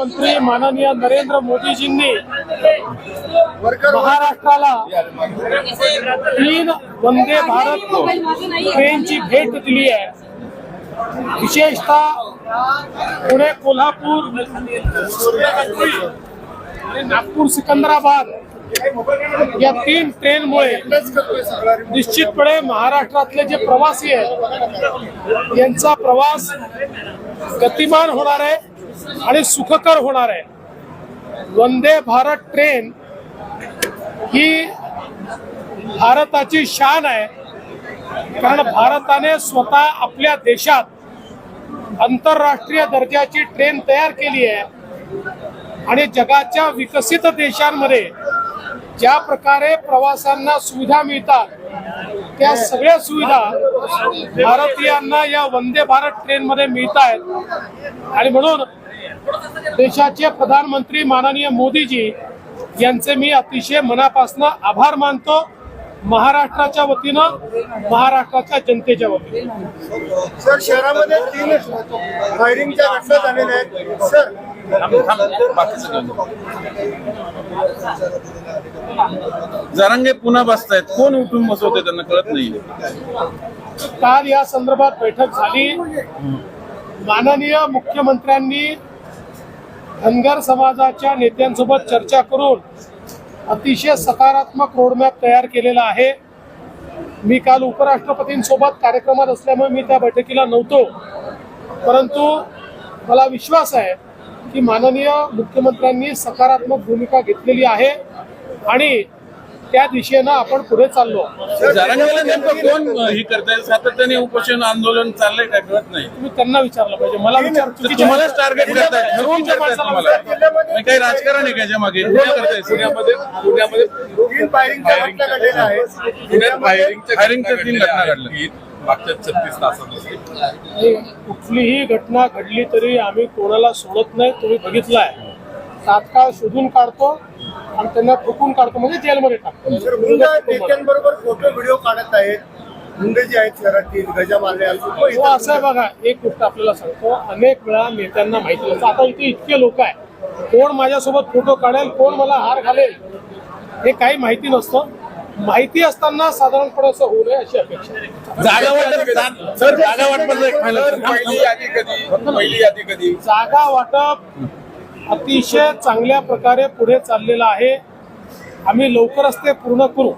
प्रधानमंत्री माननीय नरेंद्र मोदीजींनी महाराष्ट्राला तीन वंदे भारत ट्रेनची भेट दिली आहे. विशेषतः पुणे कोल्हापूर आणि नागपूर सिकंदराबाद या तीन ट्रेनमुळे निश्चितपणे महाराष्ट्रातले जे प्रवासी आहेत यांचा प्रवास गतिमान होणार आहे आणि सुखकर होणार आहे. वंदे भारत ट्रेन ही भारताची शान आहे कारण भारताने स्वतः आपल्या देशात आंतरराष्ट्रीय दर्जाची ट्रेन तयार केली आहे आणि जगाच्या विकसित देशांमध्ये ज्या प्रकारे प्रवासांना सुविधा मिळतात त्या सगळ्या सुविधा भारतीयांना या वंदे भारत ट्रेनमध्ये मिळत आहेत. आणि म्हणून देशाचे प्रधानमंत्री माननीय मोदीजी यांचे मी अतिशय मनापासून आभार मानतो महाराष्ट्राच्या वतीनं महाराष्ट्राच्या जनतेच्या वतीनं. सर शहरामध्ये तीन फायरिंगच्या घटना झालेल्या आहेत. सर जरांगे पुन्हा बसतायत. कोण उठून बसवते त्यांना कळत नाही. काल या संदर्भात बैठक झाली. माननीय मुख्यमंत्र्यांनी धनगर समाजाच्या नेत्यांसोबत चर्चा करून अतिशय सकारात्मक रोडमॅप तयार केलेला आहे. मी काल उपराष्ट्रपतींसोबत कार्यक्रमात असल्यामुळे मी त्या बैठकीला नव्हतो. परंतु मला विश्वास आहे की माननीय मुख्यमंत्र्यांनी सकारात्मक भूमिका घेतलेली आहे आणि त्या दिशेनं आपण पुढे चाललो. जरांगेला नेमकं कोण ही करताय? सातत्याने उपोषण आंदोलन चाललंय काय कळत नाही. तुम्ही त्यांना विचारलं पाहिजे. मला विचार तुम्हालाच टार्गेट करताय. ठरवून करताय तुम्हाला. नाही, काही राजकारण आहे का याच्या मागे? करताय? पुण्यामध्ये? पुण्यामध्ये? पुण्यात फायरिंगच्या तीन घटना घडल्या. मागच्या छत्तीस कुठलीही घटना घडली तरी आम्ही कोणाला सोडत नाही. तुम्ही बघितलाय. तात्काळ शोधून काढतो आणि त्यांना ठोकून काढतो म्हणजे जेलमध्ये टाकतो नेत्यांबरोबर फोटो व्हिडिओ काढत आहेत मुंडे जे आहेत शहरातील हो असं आहे बघा एक गोष्ट आपल्याला सांगतो अनेक वेळा नेत्यांना माहिती नसतं आता इथे इतके लोक आहे कोण माझ्यासोबत फोटो काढेल कोण मला हार घालेल हे काही माहिती नसतं माहिती असताना साधारणपणे असं होऊ नये अशी अपेक्षा. जागा वाटप सर जागा वाटपाचं एक पहिली फायनल यादी कधी पहिली यादी कधी जागा वाटप अतिशय चांगल्या प्रकारे पुढे चाललेलं आहे. आम्ही लवकरच ते पूर्ण करू.